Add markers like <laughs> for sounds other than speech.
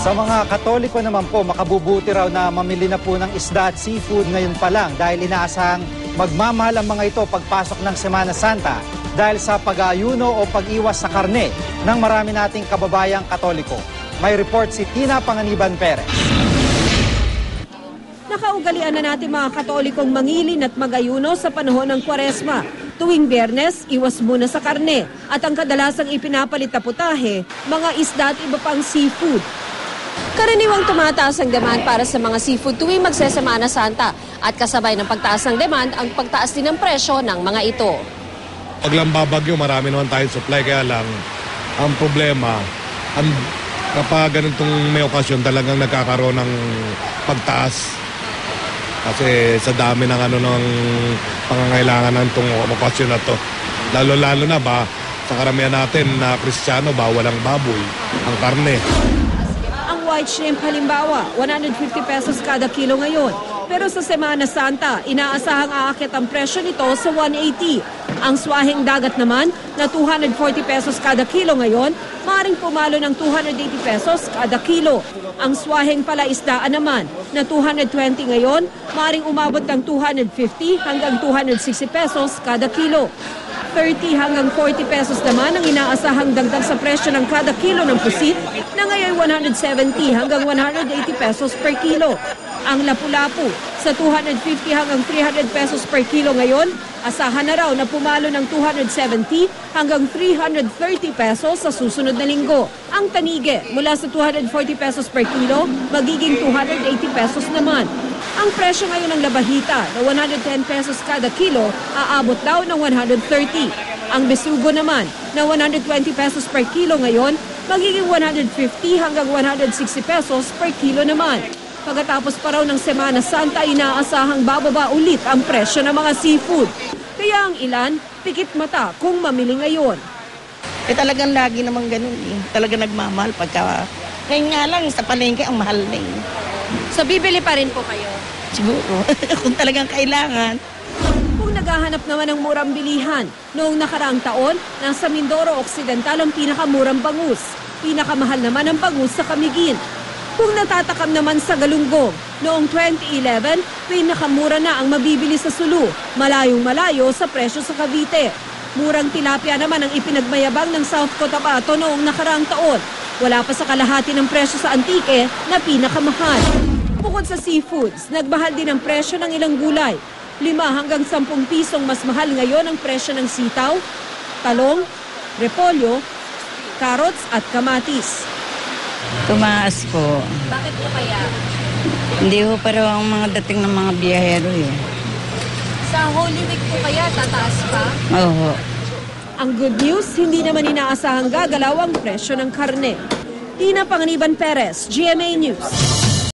Sa mga katoliko naman po, makabubuti raw na mamili na po ng isda at seafood ngayon pa lang dahil inaasahang magmamahal ang mga ito pagpasok ng Semana Santa dahil sa pag-aayuno o pag-iwas sa karne ng marami nating kababayang katoliko. May report si Tina Panganiban Perez. Nakaugalian na natin mga katolikong mangilin at mag-ayuno sa panahon ng kwaresma. Tuwing biyernes, iwas muna sa karne. At ang kadalasang ipinapalit na putahe, mga isda at iba pang seafood. Karaniwang tumataas ang demand para sa mga seafood tuwing magsesemana Santa at kasabay ng pagtaas ng demand ang pagtaas din ng presyo ng mga ito. Pag lang babagyo, marami naman tayong supply. Kaya lang, ang problema, ang, kapag ganitong may okasyon, talagang nagkakaroon ng pagtaas. Kasi sa dami ng ano ng pangangailangan ng itong okasyon na to. Lalo-lalo na ba, sa karamihan natin na kristyano, bawal ang baboy, ang karne. White shrimp halimbawa, 150 pesos kada kilo ngayon. Pero sa Semana Santa, inaasahang aakit ang presyo nito sa 180. Ang swaheng dagat naman na 240 pesos kada kilo ngayon, maring pumalo ng 280 pesos kada kilo. Ang swaheng palaisdaan naman na 220 ngayon, maring umabot ng 250 hanggang 260 pesos kada kilo. 30 hanggang 40 pesos naman ang inaasahang dagdag sa presyo ng kada kilo ng pusit na ngayon 170 hanggang 180 pesos per kilo. Ang lapu-lapu sa 250 hanggang 300 pesos per kilo ngayon, asahan na raw na pumalo ng 270 hanggang 330 pesos sa susunod na linggo. Ang tanige mula sa 240 pesos per kilo, magiging 280 pesos naman. Ang presyo ngayon ng labahita na 110 pesos kada kilo, aabot daw ng 130. Ang besugo naman na 120 pesos per kilo ngayon, magiging 150 hanggang 160 pesos per kilo naman. Pagkatapos pa raw ng Semana Santa, inaasahang bababa ulit ang presyo ng mga seafood. Kaya ang ilan, pikit mata kung mamili ngayon. Eh talagang lagi naman ganun eh. Talagang nagmamahal pagka... Ngayon nga lang, sa palengke ang mahal na eh. So bibili pa rin po kayo? Siguro, <laughs> kung talagang kailangan. Kung naghahanap naman ng murang bilihan, noong nakaraang taon, nasa Mindoro Occidental ang pinakamurang bangus. Pinakamahal naman ang bangus sa Kamigin. Kung natatakam naman sa Galunggong, noong 2011, pinakamura na ang mabibili sa Sulu, malayong malayo sa presyo sa Cavite. Murang tilapia naman ang ipinagmayabang ng South Cotabato noong nakaraang taon. Wala pa sa kalahati ng presyo sa Antique na pinakamahal. Bukod sa seafoods, nagmahal din ang presyo ng ilang gulay. Lima hanggang sampung pisong mas mahal ngayon ang presyo ng sitaw, talong, repolyo, carrots at kamatis. Tumaas po. Bakit po kaya? Hindi ho raw ang mga dating ng mga biyahero eh. Sa Holy Week po kaya tataas pa? Oo. Ang good news, hindi naman inaasahang gagalaw ang presyo ng karne. Tina Panganiban Perez, GMA News.